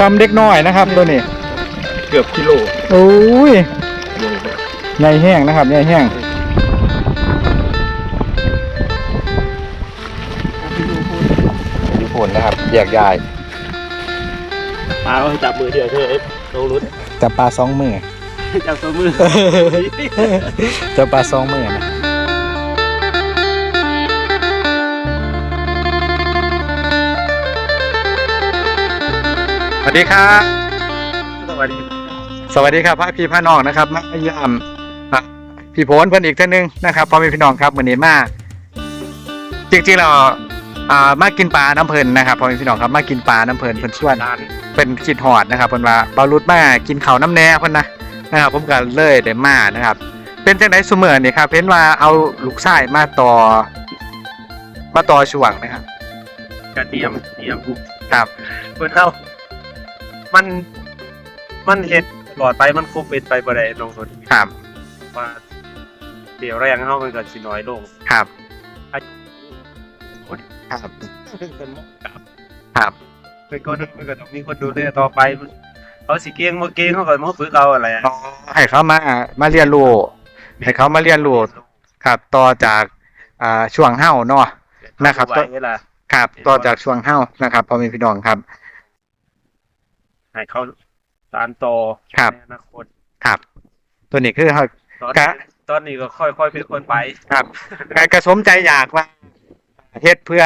ซ้ำเด็กน้อยนะครับตัวนี้เกือบกิโลโอ้ยใหญ่แห้งนะครับใหญ่แห้งญี่ปุ่นนะครับแยกย้ายปลาก็จับมือเดียวเธอลงรุดจับปลาสองมือจับตัวมือจับปลาสองมือนะ วัสดีครับ สวัสดีสวัสดีครับพระพี่พระน้องนะครับมาเยี่ยมอะพี่โผลเพิ่นอีกท่านหนึงนะครับพ่อแม่พี่น้องครับวันนี้มาจริงๆเราอ่ามากินปลาน้ำเพลินนะครับพ่อแม่พี่น้องครับมากินปลาน้ำเพลินเพิ่นชวนร้านเป็นคิดหอดนะครับเพิ่นว่าเบารุดมากินข้าวน้ำแหน่เพิ่นนะนะครับผมก็เลยได้มานะครับ เป็นจังไดซุมื้อนี่ครับเห็นว่าเอาลูกชายมาต่อ มาต่อช่วงนะครับกระเทียมเทียมครับเพื่อนเอา มัน มันเห็ดหลอดไปมันครบเป็นไปบ่ได้ลงทุนครับว่าเดี๋ยวแรงเข้ามันก็สิน้อยลงครับอายุครับเป็นหมอกับครับเป็นคนมันก็ต้องมีคนดูแลต่อไปเขาสิเก่งบ่เก่งเขาก็มาฝึกเอาอะไรอะอ๋อให้เขามามาเรียนรู้ให้เขามาเรียนรู้ครับ ต่อจากอ่าช่วงเฮ้าเนาะนะครับไว้เวลาครับต่อจากช่วงเฮ้านะครับพ่อแม่พี่น้องครับ ให้เขาสานต่อครับ ในอนาคตครับ ตัวนี้คือเขาตอนกะนี้ตอนนี้ก็ค่อยๆเป็นคนไป ครับการกระสมใจอยากว่าเฮ็ดเพื่อ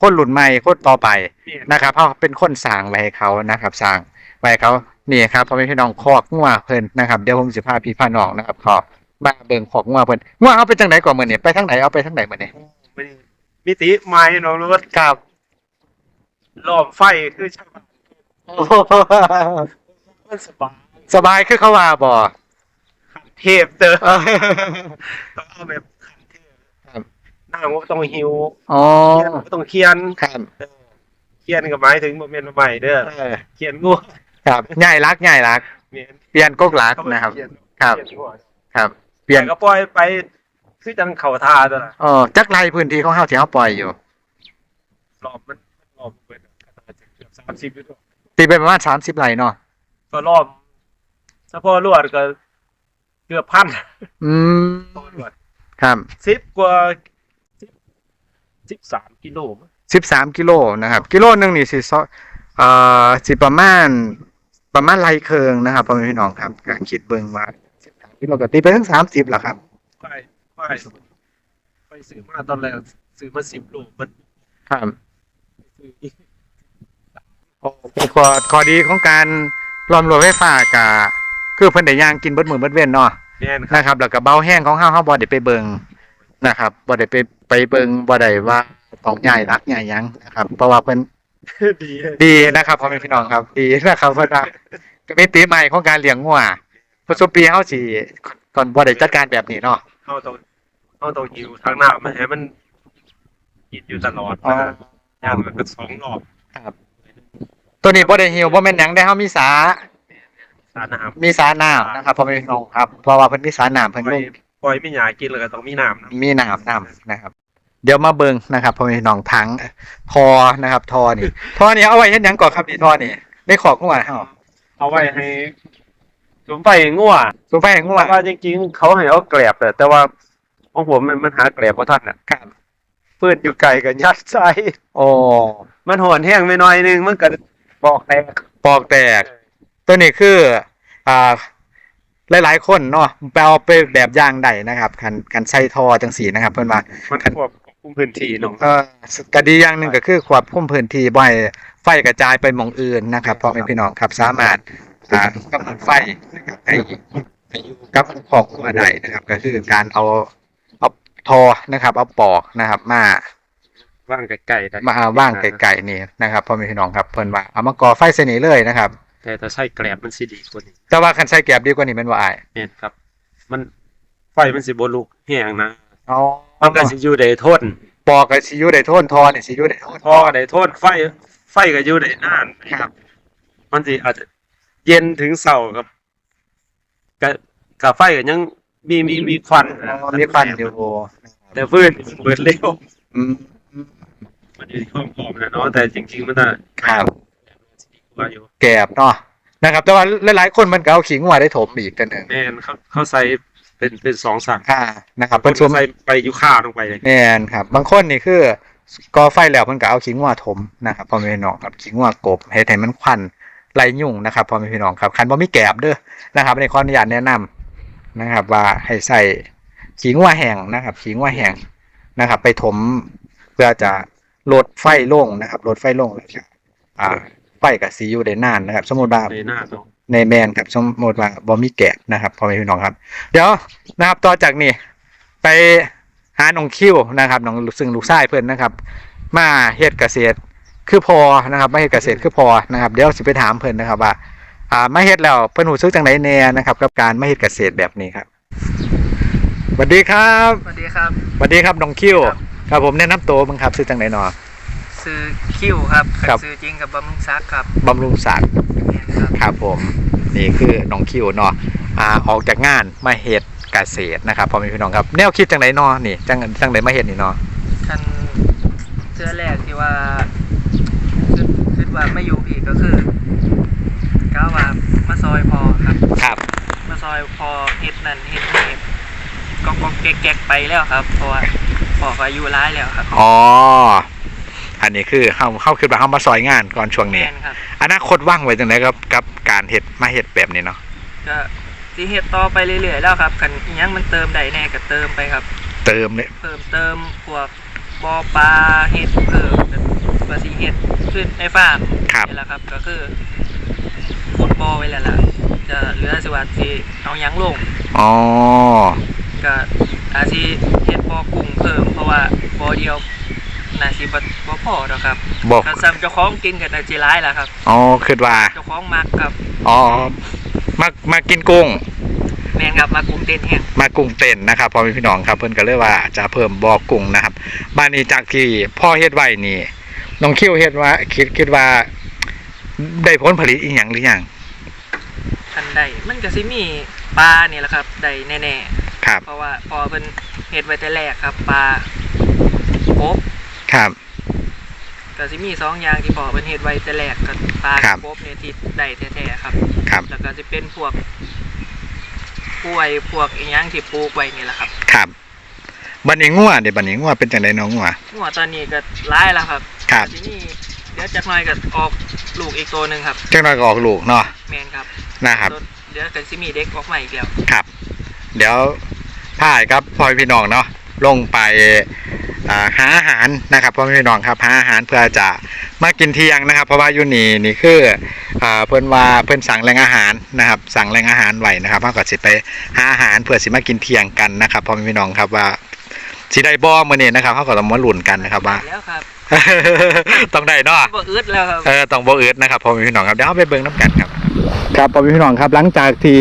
คนหลุนใหม่คนต่อไปเนี่ยนะครับเพราะเป็นคนสร้างไว้ให้เขานะครับสร้างไว้ให้เขานี่ครับพ่อแม่พี่น้องคอกงัวเพิ่นนะครับเดี๋ยวผมสิพาพี่พาน้องนะครับขอมาเบิ่งคอกงัวเพิ่นงัวเอาไปจังไหนก่อนมื้อนี้ไปทางไหนเอาไปทางไหนมื้อนี้มิติใหม่เนาะรถครับล้อมไฟคือชาวบ้าน มันสบายสบายคือเขาว่าบ่ขันเทพเจอต้องเอาแบบขันเทพครับหน้าว่าต้องหิวอ๋อเขียนบ่ต้องเขียนครับเออเขียนก็หมายถึงบ่แม่นว่าใหม่เด้อเออเขียนงัวครับง่ายรักง่ายรักแม่นเปลี่ยนกกหลักนะครับเขียครับเขียนงัวครับเปลี่ยนแต่ก็ปล่อยไปคือจังเข้าท่าตัวน่ะอ๋อจักไรพื้นที่ของเฮาที่เฮาปล่อยอยู่รอบมันรอบเบิดก็น่าจะเกือบ30อยู่ดอก ตีไปประมาณ30ไร่เนาะก็รอบเฉพาะรวดก็เกือบพันอืมต่อรวดครับ10กว่า10 13กิโลมั้งสิบสามกิโลนะครับ กิโลหนึ่งนี่สิซอเอ่อสิประมาณประมาณไรเคิงนะครับพ่อแม่พี่น้องครับการคิดเบิ่งว่าสิบสามกิโลก็ตีไปทั้งสามสิบแล้วครับไปไปไปซื้อมาตอนแรกซื้อมา10โลมันครับซื้ออีกเป็น ข้อข้อดีของการรวมรวมไฟฟ้ากับคือเพิ่นได้ย่างกินเบิดมื้อเบิดเว้นเนาะแม่นครับนะครับ แล้วก็เบาแห้งของเฮาเฮาบ่ได้ไปเบิ่งนะครับบ่ได้ไปไปเบิ่งบ่ได้ว่าต้องย้ายรักย้ายหยังนะครับ เพราะว่าเพิ่นดีดีนะครับพ่อแม่พี่น้องครับ ดีนะครับเพิ่นว่าก็มีตีใหม่ของการเลี้ยงงัวเพราะสุปีเฮาสิก่อนบ่ได้จัดการแบบนี้เนาะเข้าตรงเข้าตรงหิวทางหน้ามันให้มันกินอยู่ตลอดอ๋ออย่างมันก็สองรอบครับ ตัวนี้บ่ได้หิวบ่แม่นหยังได้เฮามีสา สารน้ำมีสาน้ำนะครับพ่อแม่พี่น้องครับ เพราะว่าเพิ่นมีสาน้ำเพิ่นปล่ลอยงปล่อยไม่หยากินเลยก็ต้องมีน้ำนะมีน้ำน้ำนะครับ เดี๋ยวมาเบิ่งนะครับพ่อแม่พี่น้องถังทอนะครับทอนี่ทอนี่เอาไว้เฮ็ดหยังก่อนครับนี่ทอนี่ได้ขอกงัวเฮาเอาไว้ให้สวมไปงัวสูบไปให้งัวแต่ว่าจริงๆเขาให้เอาแกลบแต่แต่ว่าของผมมันมันหาแกลบว่าท่านอะครับปืนอยู่ไกลกันยัดใส่โอ้มันหอนแห้งไปหน่อยนึงมันก็ บอกแตกปอกแตก ตัวนี้คือ อ่า หลายๆคนเนาะไปเอาไปแบบอย่างใดนะครับคันคันใส่ทอจังสีนะครับ เพิ่นว่ามันควบคุมพื้นที่เนาะเออกดีอย่างหนึ่งก็คือควบคุมพื้นที่บ่ให้ไฟกระจายไปหมองอื่นนะครับพ่อแม่พี่น้องครับสามารถอ่ากำหนดไฟนะครับให้ให้อยู่กับของมาได้นะครับ ก็คือการเอาเอาทอนะครับ เอาปอกนะครับ มา ว่างไกลๆได้มาว่างไกลๆนี่นะครับพ่อแม่พี่น้องครับเพิ่นว่าเอามาก่อไฟเสนีเลยนะครับ แต่ถ้าใช้แกลบมันสิดีกว่านี้แต่ว่าคันใช้แกบดีกว่านี้แมันว่าอายเห็นครับ มันไฟมันสิบ่ลุกแห้งนะอ๋อมันก็สิอยู่ได้ทนปอกกับสิอยู่ได้ทนทอเนี่ยสิอยู่ได้ทนพอได้ทนไฟไฟก็อยู่ได้นานครับ มันสิอาจจะเย็นถึงเช้าครับก็กับไฟก็ยังมีมีมีควันอ๋อมีควันอยู่แต่ฟืนเบิดเร็วอืม มันอยู่ที่ความพร้อมนะเนาะแต่จริง ๆ มันน่ะครับดีกว่าอยู่แกบเนาะนะครับ แต่ว่าหลายๆคนมันก็เอาขิงหัวได้ถมอีกกันหนึ่งแม่นเขาเขาใส่เป็นเป็นสองสั่งอ่านะครับเพิ่เพิ่นสวมใส่ไปอยู่ข้าวลงไปเลยแม่นครับ บางคนนี่คือก่อไฟแล้วเพิ่นก็เอาขิงหัวถมนะครับพ่อแม่พี่น้องครับขิงหัวกบเฮ็ดให้มันควันไล่ยุ่งนะครับพ่อแม่พี่น้องครับคันบ่มีแกบเด้อนะครับในขออนุญาตแนะนำนะครับ ว่าให้ใส่ขิงหัวแห้งนะครับขิงหัวแห้งนะครับ ไปถมเพื่อจะ ลดไฟลงนะครับลดไฟลงแล้วก็อ่า ไฟก็สิอยู่ได้นานนะครับ สมมุติว่าในหน้าเนาะในแมนครับสมมติว่าบอมีแกะนะครับพ่อแม่พี่น้องครับ เดี๋ยวนะครับต่อจากนี้ไปหาน้องคิวนะครับน้องซึ่งลูกชายเพิ่นนะครับ มาเฮ็ดเกษตรคือพอนะครับมาเฮ็ดเกษตรคือพอนะครับ เดี๋ยวสิไปถามเพิ่นนะครับว่าอ่ามาเฮ็ดแล้วเพิ่นรู้สึกจังไดแน่นะครับกับการมาเฮ็ดเกษตรแบบนี้ครับสวัสดีครับสวัสดีครับสวัสดีครับน้องคิว ครับครับผมแนะนำตัวมึงครับชื่อจังไดเนาะซื้อคิวครับครับ ซื้อจริงกับบำรุงซักครับบำรุงศักดิ์แม่นครับครับผมนี่คือน้องคิวเนาะอ่าออกจากงานมาเฮ็ดเกษตรนะครับพ่อแม่พี่น้องครับแนวคิดจังไดเนาะนี่จังจังไดมาเฮ็ดนี่เนาะท่านเสื้อแรกที่ว่าคิดคิดว่าไม่อยู่พี่ก็คือก้าวว่ามาซอยพอครับ ครับมาซอยพอเฮ็ดนั่นเฮ็ดนี่ ก็ก็แก๊กๆไปแล้วครับ เพราะว่าพอก็อายุร้ายแล้วครับอ๋อ อันนี้คือเฮาเฮาคือว่าเฮามาซอยงานก่อนช่วงนี้ แม่นครับ อนาคตว่างไว้จังไดครับกับการเฮ็ดมาเฮ็ดแบบนี้เนาะก็สิเฮ็ดต่อไปเรื่อยๆแล้วครับคันอิหยังมันเติมได้แน่ก็เติมไปครับ เติมเลยเพิ่มเติมพวกบ่อปลาเห็ดเพิ่มก็สิเห็ดขึ้นในฟาร์มครับนี่แหละครับ ก็คือขุดบ่อไว้แล้วล่ะจะเหลือสิว่าสิเอาหยังลงอ๋อ ก็อาจสิเฮ็ดบ่อกุ้งเพิ่ม เพราะว่าบ่อเดียวน่าสิบ่บ่พอดอกครับบอกก็ซ้ํเจ้าของกินก็น่าสิหลายล่ะครับ อ๋อคิดว่าเจ้าของมักครับอ๋อมามากินกุ้ง แม่นครับมากุ้งเต้นแห้งมากุ้งเต้นนะครับพ่อแม่พี่น้องครับเพิ่นก็เลยว่าจะเพิ่มบ่อกุ้งนะครับบ้านนี้จากที่พ่อเฮ็ดไว้นี่น้องคิวเฮ็ดว่าคิดคิดว่า ได้ผลผลิตอีหยังหรือยังทันใดมันก็สิมีปลานี่แหละครับได้แน่ ครับๆเพราะว่าพอเพิ่นเฮ็ดไว้แต่แรกครับปลากบครับก็สิมีสองอย่างที่บอกเป็นเหตุไว้แต่แรกกับปลาครักับบโบเนี่ยที่ได้แท้ๆครับ ครับ แล้วก็จะเป็นพวกกล้วยพวกอีหยังที่ปลูกไว้นี่แหละครับ ครับบันนี้งัวเดี๋ยวบันนี้งัวเป็นจังไดน้องงัวหัวตอนนี้ก็ร้ายแล้วครับครับทีนี้เดี๋ยวจักหน่อยก็ออกลูกอีกตัวหนึ่งครับจังน้อยก็ออกลูกเนาะแมนครับนะครับตัวเดี๋ยวก็สิมีเด็กออกใหม่อีกแล้วครับ เดี๋ยว พายครับพ่อแม่พี่น้องเนาะลงไปอ่าหาอาหารนะครับพ่อแม่พี่น้องครับหาอาหารเพื่อจะมากินเที่ยงนะครับ เพราะว่าอยู่นี่นี่คืออ่าเพิ่นว่าเพิ่นสั่งแรงอาหารนะครับ สั่งแรงอาหารไว้นะครับเฮาก็สิไปหาอาหารเพื่อสิมากินเที่ยงกันนะครับพ่อแม่พี่น้องครับว่าสิได้บ่มื้อนี้นะครับเฮาก็ต้องมาลุ้นกันนะครับว่าแล้วครับต้องได้เนาะบ่อึดแล้วครับเออต้องบ่อืดนะครับพ่อแม่พี่น้องครับเดี๋ยวเราไปเบิ่งน้ำกันครับ ครับพ่อแม่พี่น้องครับหลังจากที่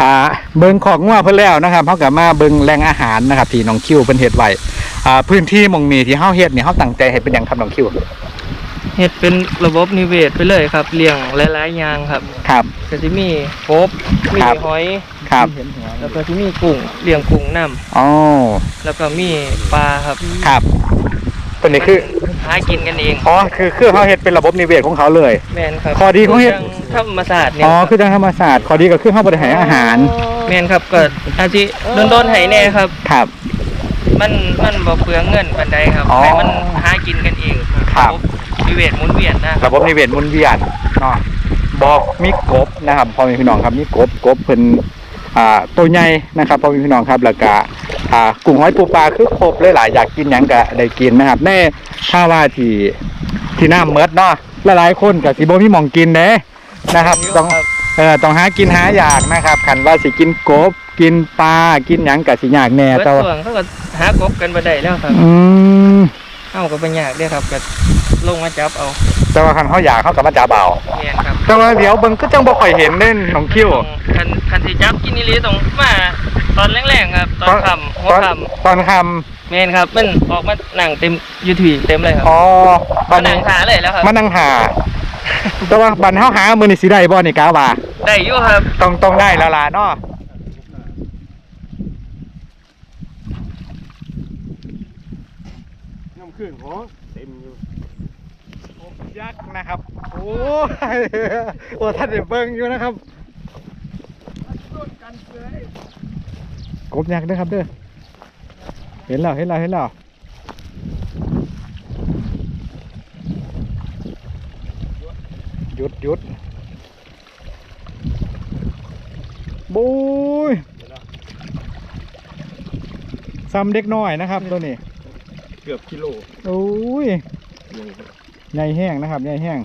อ่าเบิ่งของงัวเพิ่นแล้วนะครับเฮาก็มาเบิ่งแหล่งอาหารนะครับที่น้องคิวเพิ่นเฮ็ดไว้อ่าพื้นที่หมองนี้ที่เฮาเฮ็ดนี่เฮาตั้งใจเฮ็ดเป็นหยังครับน้องคิวเฮ็ดเป็นระบบนิเวศไปเลยครับเลี้ยงหลายๆอย่างครับครับ ก็สิมีกบมีครับ หอย ครับแล้วก็สิมีกุ้งเลี้ยงกุ้งน้อ๋อำแล้วก็มีปลาครับครับ ตัวนี้คือหากินกันเองอ๋อคือคือเฮาเฮ็ดเป็นระบบนิเวศของเขาเลย แมนครับข้อดีของเฮ็ดทางธรรมศาสตร์เนี่ยอ๋อคือทางธรรมศาสตร์ข้อดีก็คือเฮาบ่ได้ให้อาหารแมนครับก็อาจิโดนๆให้แน่ครับ ครับ มันมันบ่เปลืองเงินปานใดครับอ๋อให้มันหากินกันเองครับะวิเวทหมุนเวียนนะระบบนิเวศหมุนเวียนเนาะบอกมีกบนะครับพ่อแม่พี่น้องครับมีกบกบเพิ่น อ่าตัวใหญ่นะครับพ่อแม่พี่น้องครับแล้วก็อ่ากุ้งหอยปูปลาคือครบเลยหลายอยากกินหยังก็ได้กินนะครับแน่ถ้าว่าที่ที่น้ำเมดเนาะหลายๆคนก็สิบ่มีหม่องกินเด้นะครับต้องเออต้องหากินหาอยากนะครับคันว่าสิกินกบกินปลากินหยังก็สิยากแน่เบิดแต่ว่า ส่วนเขาก็หากบกันบ่ได้แล้วครับ อืม เฮาก็บ่ยากเด้อครับก็ลงมาจับเอาแต่ว่าคันเขาอยากเขาก็มาจับเอาแม่นครับแต่ว่าเดี๋ยวเบิ่งก็จังบ่ค่อยเห็นเล่นน้องคิวคันคันสิจับกินอีหลีต้องมาตอนแรงๆครับตอนค่ำหัวตอนค่ำตอนคแม่นครับมันออกมานั่งเต็มอยู่ที่เต็มเลยครัำบอ๋อตอมานนั่นี้งขาเลยแล้วครับ มานั่งหา แต่ว่าบันเฮาหามือนี่สิได้บ่นี่กาว่าได้อยู่ครับ ต้องต้องได้แล้วล่ะเนาะ น้ำ ขึ้นของเต็มอยู่ยักษ์นะครับ โอ้ยโอ้ท่านเดี๋ยวเบิ่งอยู่นะครับกบยักษ์ด้วยครับเด้อเห็นแล้วเห็นแล้วเห็นแล้วหยุดหยุดบุยซ้ำเด็กน้อยนะครับตัวนี้ เกือบกิโลโอ้ยใหญ่แห้งนะครับใหญ่แห้ง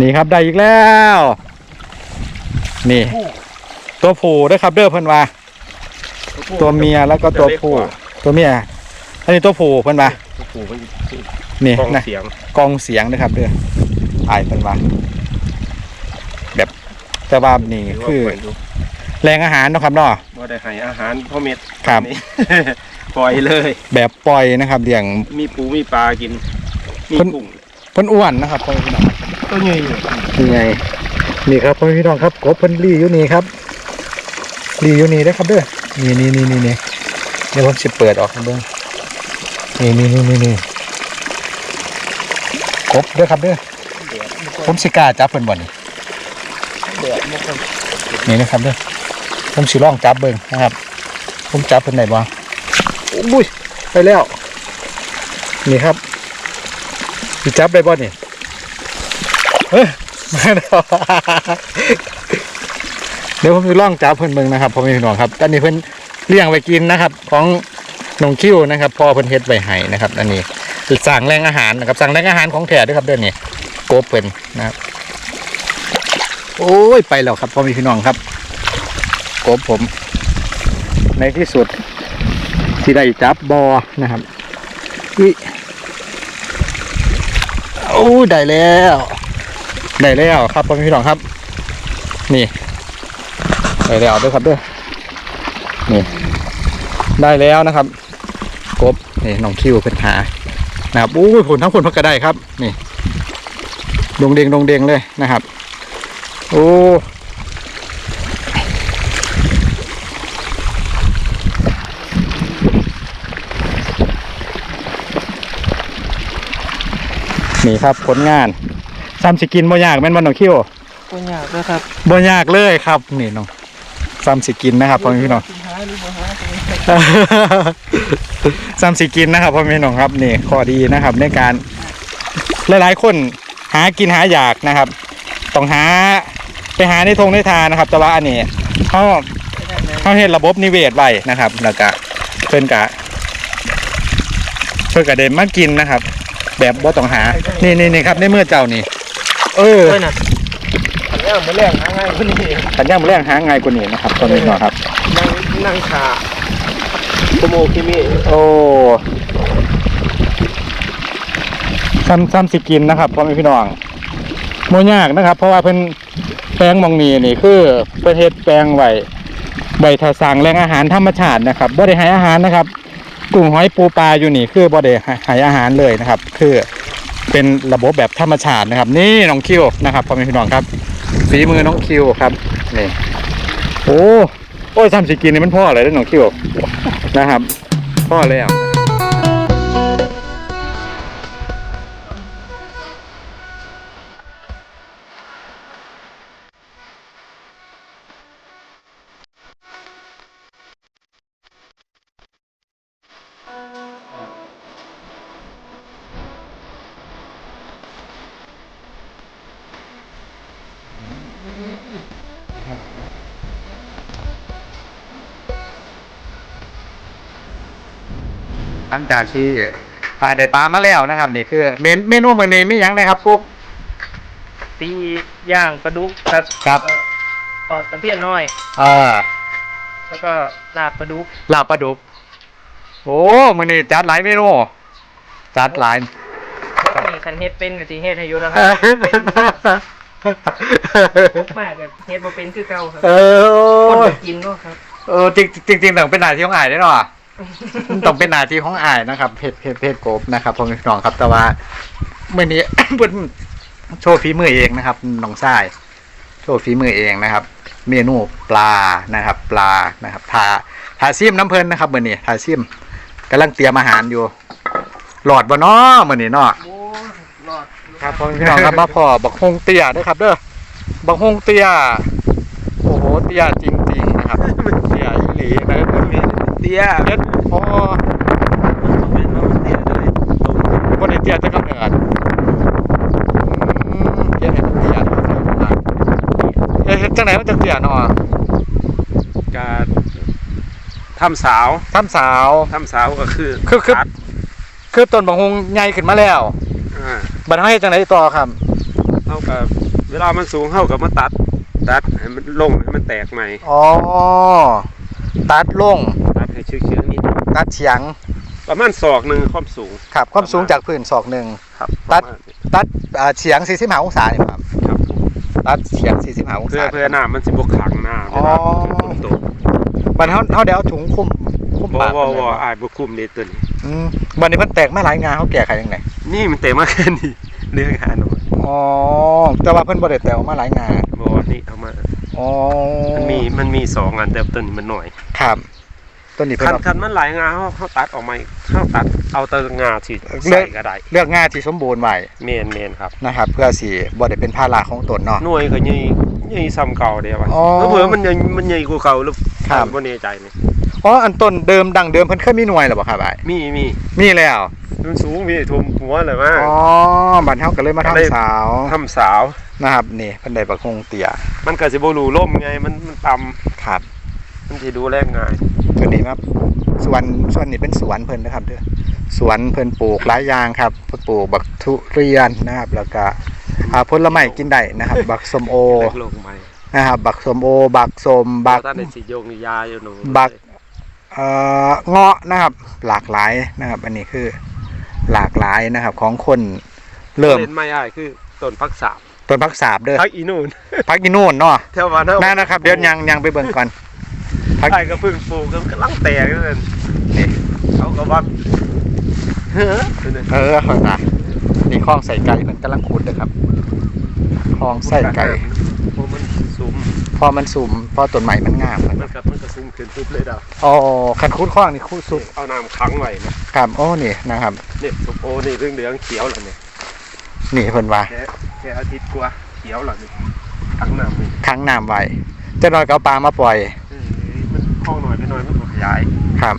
นี่ครับได้อีกแล้ว นี่ ตัวผู้ด้วยครับเด้อเพิ่นว่า ตัวเมียแล้วก็ตัวผู้ตัวเมียอันนี้ตัวผู้เพิ่นว่าตัวผู้มันนี่กล้องนะเสียงกองเสียงนะครับเด้ออายเพิ่นว่าแบบแต่ว่านี่คือหรืว่าปล่ยดูแรงอาหารเนาะครับเนาะบ่ได้ให้อาหารพ่อเม็ดครับนี่ ปล่อยเลย แบบปล่อยนะครับเลี้ยง มีปูมีปลากิน มีเพิ่นกุ้งเพิ่นอ้วนนะครับพ่อแม่พี่น้องตัวใหญ่อยู่นี่ไงนี่ครับพ่อแม่พี่น้องครับกบเพิ่นรีอยู่นี่ครับรีอยู่นี่เด้อครับเด้อนี่นี่นี่นี่นี่เดี๋ยวผมสิเปิดออกให้เบิ่งนี่นี่นี่นี่นี่กบเด้อครับเด้อผมสิกล้าจับเพิ่นบ่นี่เดือดมุกคนนี่นะครับเด้อผมสิลองจับเบิ่งนะครับ ผมจับเพิ่นได้บ่ อุ้ยไปแล้ว นี่ครับสิจับได้บ่นี่เฮ้ยมาแล้เดี๋ยวผมจะลองจับเพิ่อนเบิ่งนะครับพ่อแม่พี่น้องครับอันนี้เพิ่อนเลี้ยงไว้กินนะครับ ของนงคิ้วนะครับพอเพิ่อนเฮ็ดไว้ให้นะครับ อันนี้สั่งแรงอาหารนะครับ สั่งแรงอาหารของแท้ด้วยครับเด้อนี่โกบเพิ่นนะครับ โอ้ยไปแล้วครับพ่อแม่พี่น้องครับ โกบผม ในที่สุด ที่ได้จับบอนะครับอุ้ยโอ้ยได้แล้ว ได้แล้วครับพ่อแม่พี่น้องครับ นี่ได้แล้วด้วยครับด้วยนี่ ได้แล้วนะครับ กบนี่น้องคิวเป็นหานะครับอู้ยผลทั้งผลพักกระได้ครับ นี่ดงเดงดงเดงเลยนะครับ โอ้ ครับผลงานซ้ำสิกินบ่ยากแม่นบ่น้องคิวก็ยากด้วยครับบ่ยากเลยครับนี่น้องซ้ำสิกินนะครับพ่อแม่พี่น้องกินหาหรือบ่หาซ้ำสิกินนะครับพ่อแม่พี่น้องครับนี่ข้อดีนะครับ ในการหลายๆคนหากินหาอยากนะครับ ต้องหาไปหาในทงในทานะครับ แต่ว่าอันนี้เขาเขาเห็นระบบนิเวศไว้นะครับแล้วก็เพิ่นกะเพิ่นกะเดินมากินนะครับ แบบบ่ต้องหา นี่นี่นี่ครับในเมื่อเจ้านี่ เออเฮ้ยน่ะอันนี้มันแรงหาง่ายกว่านี้สัญญาณแรงหาง่ายกว่านี้นะครับพ่อแม่พี่น้องครับ นั่งนั่งขาโกโมคิมิโอ้ซ้ำซ้ำสิกินนะครับพ่อแม่พี่น้องโมยากนะครับ เพราะว่าเพิ่นแปลงหมองนี้นี่คือเพิ่นเฮ็ดแปลงไว้ไว้ถ้าสร้างแหล่งอาหารธรรมชาตินะครับบ่ได้ให้อาหารนะครับ กุ้งหอยปูปลาอยู่นี่คือบ่ได้ให้อาหารเลยนะครับ คือเป็นระบบแบบธรรมชาตินะครับ นี่น้องคิวนะครับพ่อแม่พี่น้องครับฝีมือน้องคิวครับนี่โอ้โอ้ยซ้ำสิกินนี่มันพ่ออะไรได้น้องคิวนะครับ พ่อแล้ว หลังจากที่ผ่านได้ปลามาแล้วนะครับนี่คือ เมนเมนูมื้อนี้มีหยังนะครับฟุกตีย่างปลาดุกครับครับปอดตะเพียนน้อยเออแล้วก็ลาบปลาดุกลาบปลาดุกโอ้มื้อนี้จัดหลายเมนูจัดหลายนี่คันเฮ็ดเป็นกับทีเฮ็ดให้อยู่นะครับมากกับเฮ็ดบ่เป็นคือเก่าครับเอคนอบ่กินก็ครับเออจริงจริงจริงต้องเป็นหน้าที่ของอายได้หรอ ต้องเป็นหน้าที่ของอายนะครับเพจเพจเพจโกบนะครับพ่อแม่พี่น้องครับ แต่ว่าเมื่อนี้ เพิ่นโชว์ฝีมือเองนะครับน้องชายโชว์ฝีมือเองนะครับ เมนูปลานะครับ ปลานะครับทาทาซิมน้ำเพลินนะครับเมื่อนี้ทาซิมกำลังเตรียมอาหารอยู่ หลอดบ่เนาะมื้อนี้เนาะโอ้รอดครับพ่อแม่พี่น้องครับมาพอบักฮงเตี้ยเด้อครับ เด้อบักฮงเตี้ยโอ้โหเตี้ยจริงๆนะครับเตี้ยอีหลีนะครับเตี้ยเฮ็ดพอต้องเป็นว่ามันเตี้ยเลยตรงบ่ได้เตี้ยแต่กำเนิดอืมเฮ็ดให้มันเตี้ยนะครับเฮ็ดเฮ็ดจังไดมันจังเตี้ยเนาะการทำสาวทำสาวทำสาวก็คือคือคือตัดคือต้นบักฮงใหญ่ขึ้นมาแล้วอ่าบัดเฮาเฮ็ดจังไดต่อครับเท่ากับเวลามันสูงเท่ากับมาตัด ตัดให้มันลงให้มันแตกใหม่อ๋อตัดลงตัด ให้เชื้อๆนิดตัดเฉียงประมาณศอกหนึ่งความสูง ครับความสูงจากพื้นศอกหนึ่ง ครับตัด ประมาณนี้ตัดอ่าเฉียง45องศานี่ครับครับตัดเฉียง45องเพื่อศา เพื่อหน้ามันสิบกขังหน้าเวอ๋อลาฝนตกบัดเฮาเฮาได้เอาถุงคลุมคลุมบ่ปากบ่มันบ่ไว้อายบ่คุมเด้ตัวนี้อืมบัดนี้มันแตกมาหลายงาเฮาแก้ไขยังไงนี่มันเต็มมากแค่นี้เนื้องานหน่อยอ๋อแต่ว่าเพิ่นบ่ได้แตกออกมาหลายงาบ่นี่เอามาอ๋อมันมีมันมีสองอันแต่ตัวนี้มันหน่อย ครับ ต้นนี้เพิ่นคันเอาคันมันหลายงาเฮาเฮาตัดออกมาเฮาตัดเอาแต่งาที่เลืใส่อกก็ได้เลือกงาที่สมบูรณ์ไว้เมนเมนครับ นะครับ เพื่อสิบ่ได้เป็นภาระของตนเนาะ หน่วยก็ใหญ่ใหญ่ซ้ำเก่าเด้ว่าอ๋อเผื่อๆมันใหญ่มันใหญ่กว่าเก่าหรือครับ บ่แน่ใจนี่อ๋ออันต้นเดิมดังเดิมเพิ่นเคยมีหน่วยหรือเปล่าครับอ้ายมีมีมีแล้วมันสูงมีทุ่มหัวเลยว่าอ๋อบัดเฮาก็เลยมาทำก็เลยสาวทำสาว นะครับนี่เพิ่นได้บักฮงเตี้ยมันก็สิบ่รู้ล่มไงมันมันต่ำครับ มันสิดูแลง่าย ตัวนี้ครับสวนสวนนี้เป็นสวนเพิ่นนะครับเด้อสวนเพิ่นปลูกหลายอย่างครับเพิ่นปลูกบักทุเรียนนะครับ แล้วก็อ่าผลไม้กินได้นะครับ บักส้มโอเล็กลงไปนะครับบักส้มโอ บักส้มบักท่านได้สิโยงยาอยู่หนูบักเอ่อเงาะนะครับ หลากหลายนะครับ อันนี้คือหลากหลายนะครับ ของคนเริ่มเล่นไม่ได้คือต้นพักสาบต้นพักสาบเด้อพักอีนู่นพักกินนู่นเนาะแถวบ้านเฮานั่นนะครับ เดี๋ยวยังยังไปเบิ่งก่อน พัก ไอ้ก็เพิ่งปลูกก็กำลังแตกอยู่นั่นนี่เขาก็ว่าเฮ้อเออคอยนะนี่คลองใส่ไก่มันกำลังขุดเลยครับคลองใส่ไก่พวกมันสูมพอมันสุ่มพอต้นไม้มันงามมันกับมันก็สูมขึ้นปุ๊บเลยดาวอ๋อคันคุดคลองนี่คุดสุดเอาน้ำขังไว้นะครับโอ้นี่นะครับเนี่ยส้มโอนี่เรื่องเหลืองเขียวแล้วเนี่ยนี่เพิ่นว่าแค่แค่อาทิตย์กว่าเขียวแล้วนี่ขังน้ำนี่ค้างน้ำไว้เจะน้อยก็เอาปลามาปล่อย เอ้ยมันห้องหน่อยไปหน่อยมันก็ขยายครับ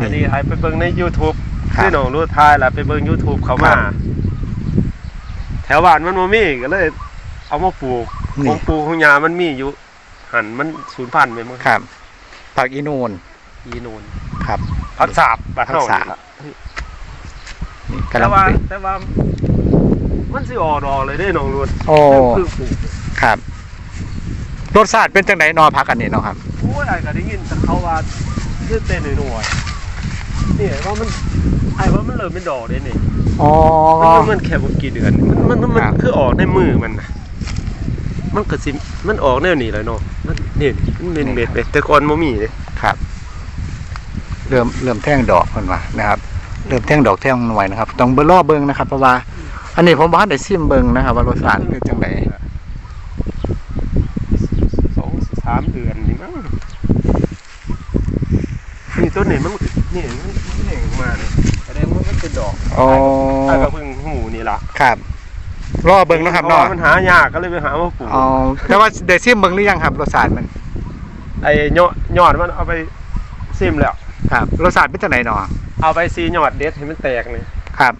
อันนี้ไอ้ไปเบิ่งใน YouTube ครับที่หนองรู้ทายล่ะไปเบิ่ง YouTube เขามา ครับ แถวบ้านมันบ่มีก็เลย เอามาปลูกขนี่องปลูกของยามันมีอยู่ หันมันสูญพันธุ์ไปมั้งครับผักอีนูนอีนูนครับ ผักสาบบ้านผักเฮาสาบ นี่นี่กำแต่ลังว่าปลูกแต่ว่า มันสิออกดอกเลยเด้หนองรู้โอ้ เพิ่งปลูกครับ รสชาติเป็นจังไดนอพักอันนี้เนาะครับโอ้ยไอ้ก็ได้ยินแต่เขาว่าเลือดเต้นหน่อยๆนี่ว่ามันไอ้ว่ามันเริ่มเป็นดอกเด้นี่อ๋อ มันมันแค่บ่กี่เดือน มันมันมันครับ คือออกในมือมันน่ะมันก็สิมันออกแนวนี้แหละเนาะมันนี่มันเป็นเม็ดเลยแต่ก่อนบ่มีเลยครับ เริ่มเริ่มแท่งดอกเพิ่นว่านะครับ เริ่มแท่งดอกแท่งหน่วยนะครับ ต้องเบิ่งรอเบิ่งนะครับเพราะว่า อันนี้ผมบ่ทันได้ชิมเบิ่งนะครับว่ารสชาติเป็นจังได สองสามเดือนนี่มั้งนี่ต้นนี้มันนี่มันมันแหน่งมาเนี่ยแสดงว่ามันเป็นดอกอ๋อ ไอ้ก็เพิ่งหูนี่ล่ะครับรอเบิ่งเนาะครับพเนาะว่มันหายากก็เลยไปหามาปลูกอ๋อแต่ว่าได้ชิมเบิ่งหรือยังครับรสชาติมันไอ้ยอดยอดมันเอาไปซิมแล้ว ครับรสชาติเป็นจังไดเนาะเอาไปซียอดเด็ดให้มันแตกนี่ครับ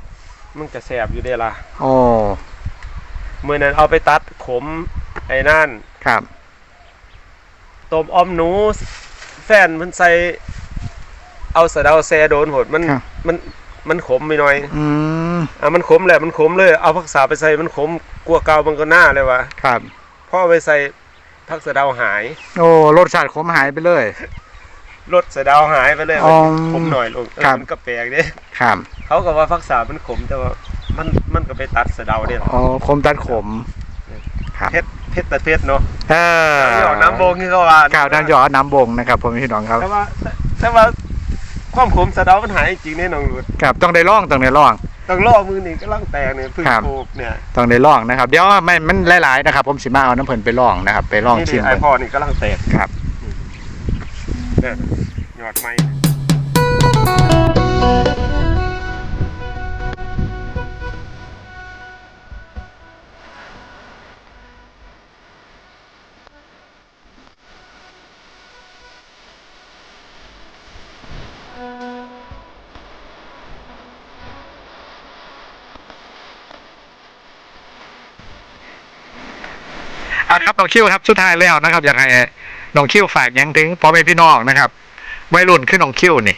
มันก็แสบอยู่เด้ล่ะโอ้เมื่อนั้นเอาไปตัดขมไอ้นั่นครับ ต้มอ้อมหนู แฟนมันใส่ เอาสะเดาแซโดนหดมันครับ มันมันขมไปหน่อยอืมอะมันขมแหละมันขมเลย เอาผักสาไปใส่มันขมกลัวเกามันก็หน้าเลยวะครับ พ่อไปใส่ผักสะเดาหายโอ้รสชาติขมหายไปเลย รสสะเดาหายไปเลยอ๋อขมหน่อยลงเออครับ มันก็แปลกเด้ครับเขาก็ว่าผักสามันขมแต่ว่ามันมันก็ไปตัดสะเดาเด้อ๋อขมตัดขม ครับเพชร เพชรตะเพชรเนาะเออหยอดน้ำโบงที่เขาว่าข่าวดังหยอดน้ำบงนะครับผมพี่น้องครับแต่ว่าแต่ว่าความขมสะเดามันหายจริงแน่นอนลุดครับต้องได้ล่องต้องได้ล่องต้องล่อมือนี่ก็ล่างแตกเนี่ยเพึ่งครับปลูกเนี่ยต้องได้ล่องนะครับเดี๋ยวไม่มันหลายๆนะครับ ผมสิมาเอาน้ำเพิ่นไปล่องนะครับ ไปล่องนี่ชิมไอเบิ่งพอนี่ก็ล่างแตกครับเนี่ยยอดไม้ อะครับน้องคิวครับสุดท้ายแล้วนะครับอยากให้น้องคิวฝากหยังถึงพ่อแม่พี่น้องนะครับวัยรุ่นขึ้นน้องคิวนี่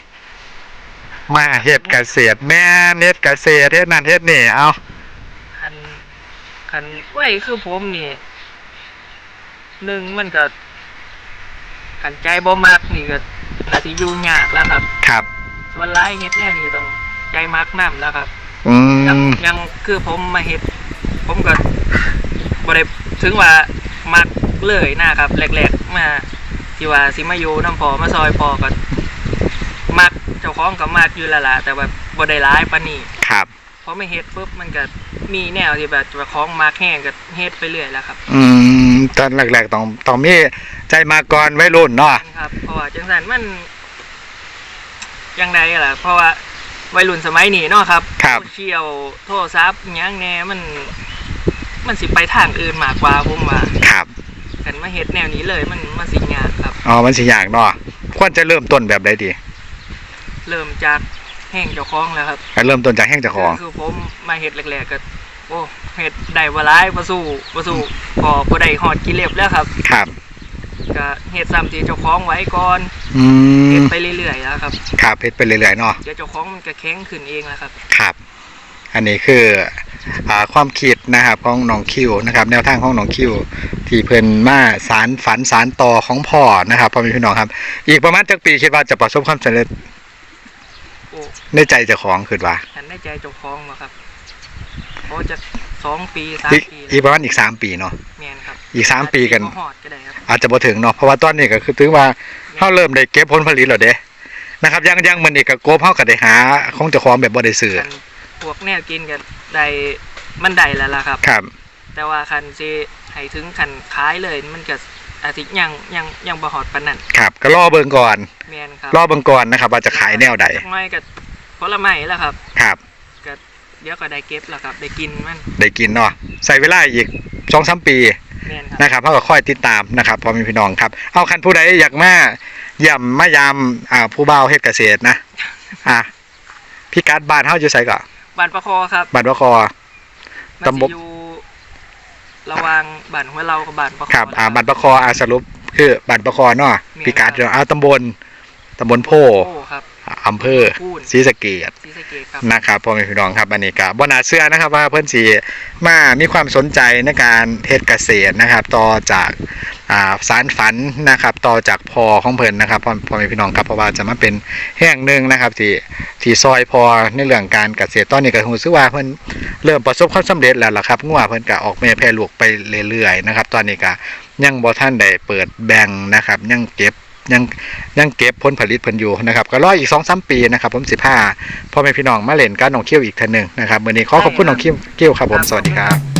มาเฮ็ดเกษตร แม่นเฮ็ดเกษตรเฮ็ดนั่นเฮ็ดนี่เอาคันคันไว้คือผมนี่หนึ่งมันก็คันใจบ่มักนี่ก็อาจสิอยู่ยากแล้วครับ ครับส่วนหลายเฮ็ดแน่นี่ต้องใจมักนํแล้วครับ อืยังมยังคือผมมาเฮ็ด ผมก็บ่ได้ถึงว่า มักเลยนะครับแรกๆมาที่ว่าสิมาอยู่น้ำพอมาซอยพอก็มักเจ้าของก็มักอยู่และล่ะแต่ว่าบ่ได้ร้ายปานนี้ครับพอไม่เฮ็ดปุ๊บมันก็มีแนวที่แบบเจ้าของมักแห้งก็เฮ็ดไปเรื่อยแล้วครับ อืมตอนแรกๆต้องต้องมีใจมาก่อนวัยรุ่นเนาะครับเพราะว่าจังซั่นมันยังไงล่ะ เพราะว่าวัยรุ่นสมัยนี้เนาะครับครับโซเชียลโทรศัพท์อิหยังแหน่มัน มันสิไปทางอื่นมากกว่าผมว่าครับกันมาเฮ็ดแนวนี้เลยมันมันสิยากครับ อ๋อมันสิยากเนาะควรจะเริ่มต้นแบบใดดีเริ่มจากแห้งเจ้าของแล้วครับเริ่มต้นจากแห้งเจ้าของคือผมมาเฮ็ดแรกๆก็โอ้เฮ็ดได้บ่หลายบ่สู้บ่สู้พอบ่ได้ฮอดกิเลสแล้วครับ ครับก็เฮ็ดซ้ำที่เจ้าของไว้ก่อนอืเฮ็มดไปเรื่อยๆแล้วครับ ครับเฮ็ดไปเรื่อยๆเนาะเดี๋ยวเจ้าของมันก็แข็งขึ้นเองแล้วครับ ครับ อันนี้คืออ่าความคิดนะครับของน้องคิวนะครับ แนวทางของน้องคิว ที่เพิ่นมาสารฝันสารต่อของพ่อนะครับพ่อแม่พี่น้องครับ อีกประมาณจักปีคิดว่าจะประสบความสำเร็จโอ้ในใจเจ้าของคิดว่าฉันได้ใจเจ้าของบ่ครับโอ้จะสองปีสามอีกปีอีกประมาณอีกสามปีเนาะแม่นครับอีกสามปีกันบ่ฮอดก็ได้ครับอาจจะบ่ถึงเนาะเพราะว่าตอนนี้ก็คือถือว่าเฮาเริ่มได้เก็บผลผลิตแล้วเด้นะครับยังยังมันนี่ก็โกบเฮาก็ได้หาของเจ้าของแบบบ่ได้ซื้อคัน พวกแนวกินก็ได้มันได้แล้วล่ะครับ ครับ แต่ว่าคันสิให้ถึงคันขายเลยมันก็อาทิตย์ยังยังยังบ่ฮอดปานนั้นครับ ก็รอเบิ่งก่อนแม่นครับรอเบิ่งก่อนนะครับ ว่าจะขายแนวใดจักหน่อยก็ผลไม้แล้วครับครับ ก็เดี๋ยวก็ได้เก็บแล้วครับ ได้กินมันได้กินเนาะใส่เวลาอีก2-3ปีแม่นครับนะครับเฮาก็ค่อยติดตามนะครับพ่อแม่พี่น้องครับ เอาคันผู้ใดอยากมาย่ำมายามอ่าผู้บ่าวเฮ็ดเกษตรนะ อะพี่กัดบ้านเฮาอยู่ไสก็ บ้านประคอครับบ้านบ่คอมันตำบสิลอยู่ระหว่างบ้านหัวเรากับบ้านประคอครับอ่านะบ้านบ่คออ่าสรุปคือบ้านบ่คอเนาะพี่กัดเนาะอ่าตำบลตำบลโพโอ้ครับ อำเภอพูนศรีสะเกษศรีสะเกษครับนะครับพ่อแม่พี่น้องครับอันนี้ก็บ่น่าเชื่อนะครับว่าเพิ่นสิมามีความสนใจในการเฮ็ดเกษตรนะครับ ต่อจากอ่าสารฝันนะครับ ต่อจากพ่อของเพิ่นนะครับพ่อพ่อแม่พี่น้องครับเพราะว่าจะมาเป็นแห่งหนึ่งนะครับ ที่ที่ซอยพอในเรื่องการเกษตรตอนนี้ก็รู้สึกว่าเพิ่นเริ่มประสบความสำเร็จแล้วล่ะครับงัวเพิ่นก็ออกแม่แพร่ลูกไปเรื่อยๆนะครับ ตอนนี้ก็ยังบ่ทันได้เปิดแบ่งนะครับ ยังเก็บ ยังยังเก็บผลผลิตเพิ่นอยู่นะครับ ก็รออีกสองสามปีนะครับ ผมสิบห้าพ่อแม่พี่น้องมาเล่นการน้องเขี้ยวอีกท่านหนึ่งนะครับวันนี้ขอขอบคุณน้องเขี้ยวเขี้ยวครับผมสวัสดีครับ